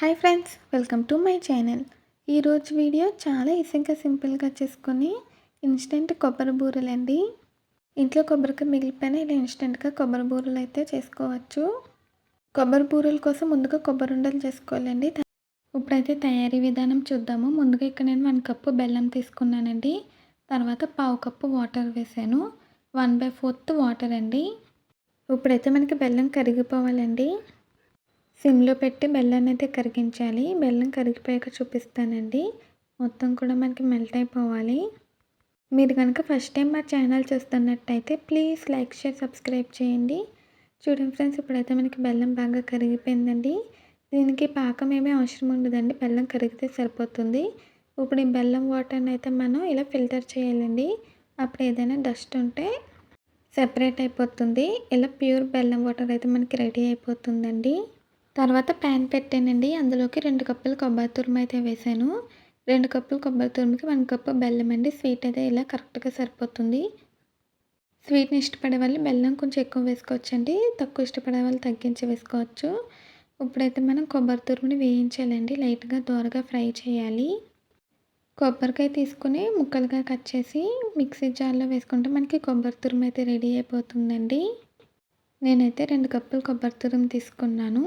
Hi friends welcome to my channel. ఈరోజు video చాలా ఈజీగా సింపుల్గా చేసుకొని ఇన్స్టెంట్ కొబ్బరి బూరెలు అండి ఇంట్లో కొబ్బరికి మిగిలిపోయిన ఇలా ఇన్స్టెంట్గా కొబ్బరి బూరెలు అయితే చేసుకోవచ్చు. కొబ్బరి బూరల కోసం ముందుగా కొబ్బరి ఉండలు చేసుకోవాలండి. ఇప్పుడైతే తయారీ విధానం చూద్దాము. ముందుగా ఇక్కడ నేను వన్ కప్పు బెల్లం తీసుకున్నానండి. తర్వాత పావు కప్పు వాటర్ వేసాను. వన్ బై ఫోర్త్ వాటర్ అండి. ఇప్పుడైతే మనకి బెల్లం కరిగిపోవాలండి. సిమ్లో పెట్టి బెల్లాన్ని అయితే కరిగించాలి. బెల్లం కరిగిపోయాక చూపిస్తానండి. మొత్తం కూడా మనకి మెల్ట్ అయిపోవాలి. మీరు కనుక ఫస్ట్ టైం మా ఛానల్ చూస్తున్నట్టయితే ప్లీజ్ లైక్ షేర్ సబ్స్క్రైబ్ చేయండి. చూడండి ఫ్రెండ్స్ ఇప్పుడైతే మనకి బెల్లం బాగా కరిగిపోయిందండి. దీనికి పాకం ఏమీ అవసరం ఉండదండి. బెల్లం కరిగితే సరిపోతుంది. ఇప్పుడు ఈ బెల్లం వాటర్ని అయితే మనం ఇలా ఫిల్టర్ చేయాలండి. అప్పుడు ఏదైనా డస్ట్ ఉంటే సెపరేట్ అయిపోతుంది. ఇలా ప్యూర్ బెల్లం వాటర్ అయితే మనకి రెడీ అయిపోతుందండి. తర్వాత ప్యాన్ పెట్టానండి. అందులోకి రెండు కప్పులు కొబ్బరి తురుము అయితే వేసాను. రెండు కప్పులు కొబ్బరి తురుముకి వన్ కప్పు బెల్లం అండి. స్వీట్ అయితే ఇలా కరెక్ట్గా సరిపోతుంది. స్వీట్ని ఇష్టపడే వాళ్ళు బెల్లం కొంచెం ఎక్కువ వేసుకోవచ్చండి. తక్కువ ఇష్టపడే వాళ్ళు తగ్గించి వేసుకోవచ్చు. ఇప్పుడైతే మనం కొబ్బరి తురుముని వేయించాలండి. లైట్గా దోరగా ఫ్రై చేయాలి. కొబ్బరికాయ తీసుకుని ముక్కలుగా కట్ చేసి మిక్సీ జార్లో వేసుకుంటే మనకి కొబ్బరి తురుము అయితే రెడీ అయిపోతుందండి. నేనైతే రెండు కప్పులు కొబ్బరి తురుము తీసుకున్నాను.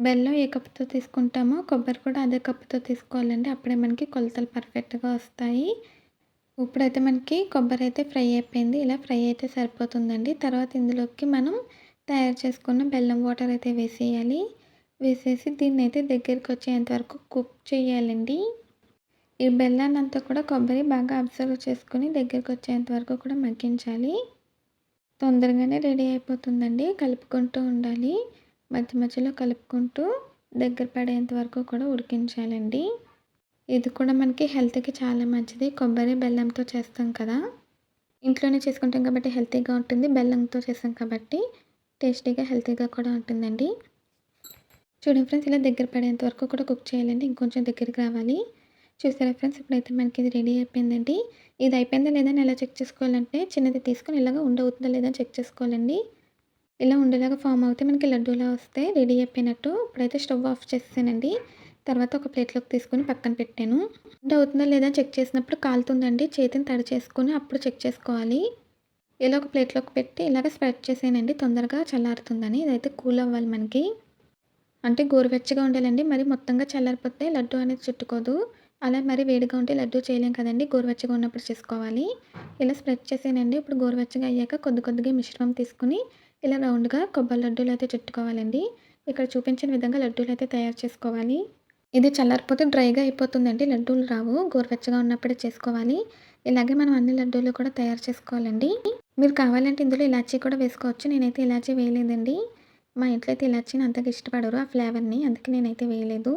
బెల్లం ఏ కప్పుతో తీసుకుంటామో కొబ్బరి కూడా అదే కప్పుతో తీసుకోవాలండి. అప్పుడే మనకి కొలతలు పర్ఫెక్ట్గా వస్తాయి. ఇప్పుడైతే మనకి కొబ్బరి అయితే ఫ్రై అయిపోయింది. ఇలా ఫ్రై అయితే సరిపోతుందండి. తర్వాత ఇందులోకి మనం తయారు చేసుకున్న బెల్లం వాటర్ అయితే వేసేయాలి. వేసేసి దీన్ని అయితే దగ్గరికి వచ్చేంత వరకు కుక్ చేయాలండి. ఈ బెల్లాన్ని అంతా కూడా కొబ్బరి బాగా అబ్జర్వ్ చేసుకుని దగ్గరికి వచ్చేంత వరకు కూడా మగ్గించాలి. తొందరగానే రెడీ అయిపోతుందండి. కలుపుకుంటూ ఉండాలి. మధ్య మధ్యలో కలుపుకుంటూ దగ్గర పడేంత వరకు కూడా ఉడికించాలండి. ఇది కూడా మనకి హెల్త్కి చాలా మంచిది. కొబ్బరి బెల్లంతో చేస్తాం కదా. ఇంట్లోనే చేసుకుంటాం కాబట్టి హెల్తీగా ఉంటుంది. బెల్లంతో చేస్తాం కాబట్టి టేస్టీగా హెల్తీగా కూడా ఉంటుందండి. చూడండి ఫ్రెండ్స్ ఇలా దగ్గర పడేంత వరకు కూడా కుక్ చేయాలండి. ఇంకొంచెం దగ్గరికి రావాలి. చూసారా ఫ్రెండ్స్ ఇప్పుడైతే మనకి ఇది రెడీ అయిపోయిందండి. ఇది అయిపోయిందా లేదా ఎలా చెక్ చేసుకోవాలంటే చిన్నది తీసుకొని ఇలాగ ఉండవుతుందా లేదా చెక్ చేసుకోవాలండి. ఇలా ఉండేలాగా ఫామ్ అవుతే మనకి లడ్డూలా వస్తే రెడీ అయిపోయినట్టు ఇప్పుడైతే స్టవ్ ఆఫ్ చేసేసానండి. తర్వాత ఒక ప్లేట్లోకి తీసుకొని పక్కన పెట్టాను. అంటే అవుతుందా లేదా చెక్ చేసినప్పుడు కాలుతుందండి. చేతిని తడి చేసుకొని అప్పుడు చెక్ చేసుకోవాలి. ఇలా ఒక ప్లేట్లోకి పెట్టి ఇలాగ స్ప్రెడ్ చేసానండి తొందరగా చల్లారుతుందని ఇదైతే కూల్ అవ్వాలి మనకి. అంటే గోరువెచ్చగా ఉండాలండి. మరి మొత్తంగా చల్లారిపోతే లడ్డు అనేది చుట్టుకోదు. అలా మరి వేడిగా ఉంటే లడ్డు చేయలేం కదండి. గోరువెచ్చగా ఉన్నప్పుడు చేసుకోవాలి. ఇలా స్ప్రెడ్ చేసేనండి ఇప్పుడు గోరువెచ్చగా అయ్యాక కొద్ది కొద్దిగా మిశ్రమం తీసుకుని ఇలా రౌండ్గా కొబ్బరి లడ్డూలు అయితే చుట్టుకోవాలండి. ఇక్కడ చూపించిన విధంగా లడ్డూలు అయితే తయారు చేసుకోవాలి. ఇది చల్లారిపోతే డ్రైగా అయిపోతుందండి. లడ్డూలు రావు. గోరువెచ్చగా ఉన్నప్పుడే చేసుకోవాలి. ఇలాగే మనం అన్ని లడ్డూలు కూడా తయారు చేసుకోవాలండి. మీరు కావాలంటే ఇందులో ఇలాచీ కూడా వేసుకోవచ్చు. నేనైతే ఇలాచీ వేయలేదండి. మా ఇంట్లో అయితే ఇలాచీని అంతగా ఇష్టపడరు. ఆ ఫ్లేవర్ని అందుకే నేనైతే వేయలేదు.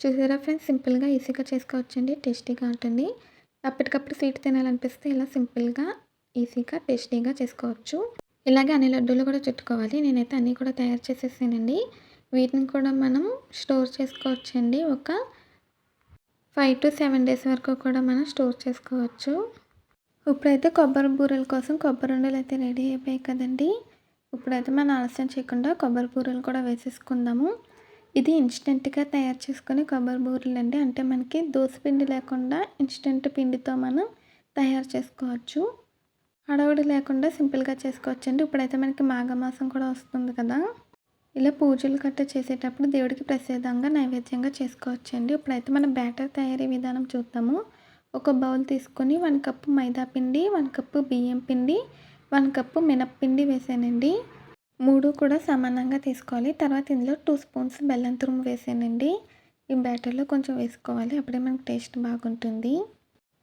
చూసారా ఫ్రెండ్స్? సింపుల్గా ఈజీగా చేసుకోవచ్చండి. టేస్టీగా ఉంటుంది. అప్పటికప్పుడు స్వీట్ తినాలనిపిస్తే ఇలా సింపుల్గా ఈజీగా టేస్టీగా చేసుకోవచ్చు. ఇలాగే అన్ని లడ్డూలు కూడా చుట్టుకోవాలి. నేనైతే అన్నీ కూడా తయారు చేసేసానండి. వీటిని కూడా మనం స్టోర్ చేసుకోవచ్చండి. ఒక ఫైవ్ టు సెవెన్ డేస్ వరకు కూడా మనం స్టోర్ చేసుకోవచ్చు. ఇప్పుడైతే కొబ్బరి బూరెల కోసం కొబ్బరి ఉండలు అయితే రెడీ అయిపోయాయి కదండి. ఇప్పుడైతే మనం ఆలస్యం చేయకుండా కొబ్బరి బూరెలు కూడా వేసేసుకుందాము. ఇది ఇన్స్టెంట్గా తయారు చేసుకునే కొబ్బరి బూరెలు అండి అంటే మనకి దోశ పిండి లేకుండా ఇన్స్టెంట్ పిండితో మనం తయారు చేసుకోవచ్చు. హడావుడి లేకుండా సింపుల్గా చేసుకోవచ్చండి. ఇప్పుడైతే మనకి మాఘమాసం కూడా వస్తుంది కదా. ఇలా పూజలు కట్ట చేసేటప్పుడు దేవుడికి ప్రసాదంగా నైవేద్యంగా చేసుకోవచ్చండి. ఇప్పుడైతే మనం బ్యాటర్ తయారీ విధానం చూద్దాము. ఒక బౌల్ తీసుకొని వన్ కప్పు మైదా పిండి వన్ కప్పు బియ్యం పిండి వన్ కప్పు మినప్పిండి వేసానండి. మూడు కూడా సమానంగా తీసుకోవాలి. తర్వాత ఇందులో టూ స్పూన్స్ బెల్లం తురుము వేసానండి. ఈ బ్యాటర్లో కొంచెం వేసుకోవాలి. అప్పుడే మనకు టేస్ట్ బాగుంటుంది.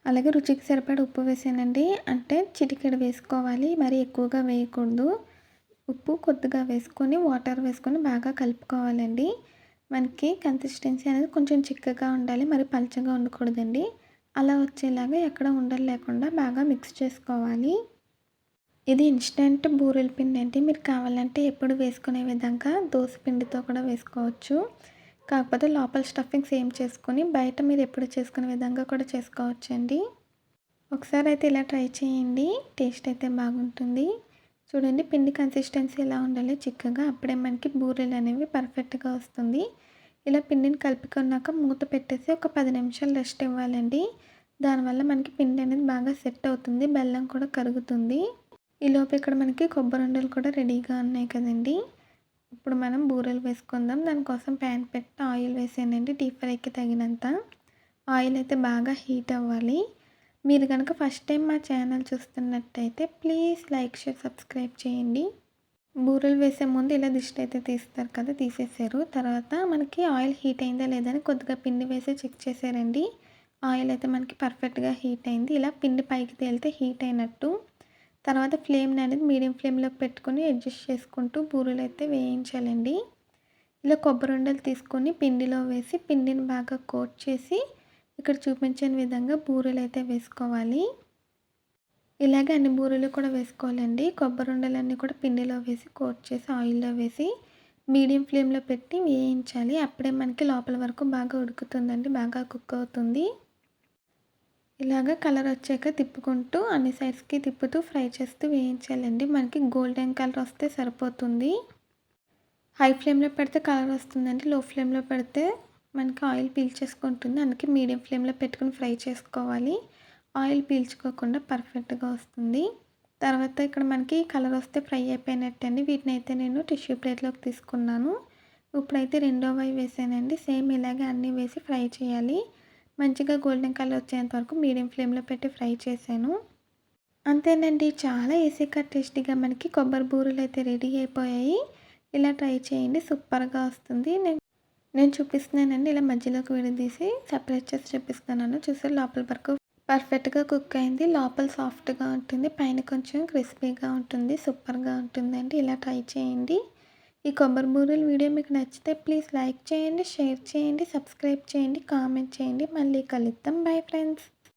అలాగే రుచికి సరిపడ ఉప్పు వేసానండి. అంటే చిటికెడు వేసుకోవాలి. మరి ఎక్కువగా వేయకూడదు. ఉప్పు కొద్దిగా వేసుకొని వాటర్ వేసుకొని బాగా కలుపుకోవాలండి. మనకి కన్సిస్టెన్సీ అనేది కొంచెం చిక్కగా ఉండాలి. మరి పలచగా ఉండకూడదండి. అలా వచ్చేలాగా ఎక్కడ ఉండలు లేకుండా బాగా మిక్స్ చేసుకోవాలి. ఇది ఇన్స్టెంట్ బూరెల పిండి అండి. మీరు కావాలంటే ఎప్పుడు వేసుకునే విధంగా దోశ పిండితో కూడా వేసుకోవచ్చు. కాకపోతే లోపల స్టఫింగ్ సేమ్ చేసుకొని బయట మీరు ఎప్పుడు చేసుకునే విధంగా కూడా చేసుకోవచ్చండి. ఒకసారి అయితే ఇలా ట్రై చేయండి. టేస్ట్ అయితే బాగుంటుంది. చూడండి పిండి కన్సిస్టెన్సీ ఎలా ఉండాలి చిక్కగా అప్పుడే మనకి బూరెలు అనేవి పర్ఫెక్ట్గా వస్తుంది. ఇలా పిండిని కలుపుకున్నాక మూత పెట్టేసి ఒక పది నిమిషాలు రెస్ట్ ఇవ్వాలండి. దానివల్ల మనకి పిండి అనేది బాగా సెట్ అవుతుంది బెల్లం కూడా కరుగుతుంది. ఈలోపు ఇక్కడ మనకి కొబ్బరి ఉండలు కూడా రెడీగా ఉన్నాయి కదండీ. ఇప్పుడు మనం బూరెలు వేసుకుందాం. దానికోసం ప్యాన్ పెట్టి ఆయిల్ వేసానండి డీప్ ఫ్రైకి తగినంత ఆయిల్ అయితే బాగా హీట్ అవ్వాలి. మీరు కనుక ఫస్ట్ టైం మా ఛానల్ చూస్తున్నట్టయితే ప్లీజ్ లైక్ షేర్ సబ్స్క్రైబ్ చేయండి. బూరెలు వేసే ముందు ఇలా దిష్టి అయితే తీస్తారు కదా తీసేసారు. తర్వాత మనకి ఆయిల్ హీట్ అయిందా లేదని కొద్దిగా పిండి వేసి చెక్ చేశారండి ఆయిల్ అయితే మనకి పర్ఫెక్ట్గా హీట్ అయింది. ఇలా పిండి పైకి తేలితే హీట్ అయినట్టు తర్వాత ఫ్లేమ్ అనేది మీడియం ఫ్లేమ్లో పెట్టుకొని అడ్జస్ట్ చేసుకుంటూ బూరెలు అయితే వేయించాలండి. ఇలా కొబ్బరి ఉండలు తీసుకొని పిండిలో వేసి పిండిని బాగా కోట్ చేసి ఇక్కడ చూపించిన విధంగా బూరెలు అయితే వేసుకోవాలి. ఇలాగే అన్ని బూరెలు కూడా వేసుకోవాలండి. కొబ్బరి ఉండలన్నీ కూడా పిండిలో వేసి కోట్ చేసి ఆయిల్లో వేసి మీడియం ఫ్లేమ్లో పెట్టి వేయించాలి. అప్పుడే మనకి లోపల వరకు బాగా ఉడుకుతుందండి బాగా కుక్ అవుతుంది. ఇలాగ కలర్ వచ్చాక తిప్పుకుంటూ అన్ని సైడ్స్కి తిప్పుతూ ఫ్రై చేస్తూ వేయించాలండి. మనకి గోల్డెన్ కలర్ వస్తే సరిపోతుంది. హై ఫ్లేమ్లో పెడితే కలర్ వస్తుందండి. లో ఫ్లేమ్లో పెడితే మనకి ఆయిల్ పీల్చేసుకుంటుంది. అందుకే మీడియం ఫ్లేమ్లో పెట్టుకుని ఫ్రై చేసుకోవాలి. ఆయిల్ పీల్చుకోకుండా పర్ఫెక్ట్గా వస్తుంది. తర్వాత ఇక్కడ మనకి కలర్ వస్తే ఫ్రై అయిపోయినట్టండి. వీటిని అయితే నేను టిష్యూ ప్లేట్లోకి తీసుకున్నాను. ఇప్పుడైతే రెండో వై వేసానండి. సేమ్ ఇలాగే అన్నీ వేసి ఫ్రై చేయాలి. మంచిగా గోల్డెన్ కలర్ వచ్చేంత వరకు మీడియం ఫ్లేమ్లో పెట్టి ఫ్రై చేశాను. అంతేనండి చాలా ఈజీగా టేస్టీగా మనకి కొబ్బరి బూరెలు అయితే రెడీ అయిపోయాయి. ఇలా ట్రై చేయండి సూపర్గా వస్తుంది. నేను నేను చూపిస్తున్నానండి ఇలా మధ్యలోకి విడదీసి సపరేట్ చేసి చూపిస్తున్నాను. చూసే లోపల వరకు పర్ఫెక్ట్గా కుక్ అయింది. లోపల సాఫ్ట్గా ఉంటుంది పైన కొంచెం క్రిస్పీగా ఉంటుంది సూపర్గా ఉంటుందండి. ఇలా ట్రై చేయండి. ఈ కొబ్బరి బూరెల వీడియో మీకు నచ్చితే ప్లీజ్ లైక్ చేయండి షేర్ చేయండి సబ్స్క్రైబ్ చేయండి కామెంట్ చేయండి. మళ్ళీ కలుద్దాం. Bye friends.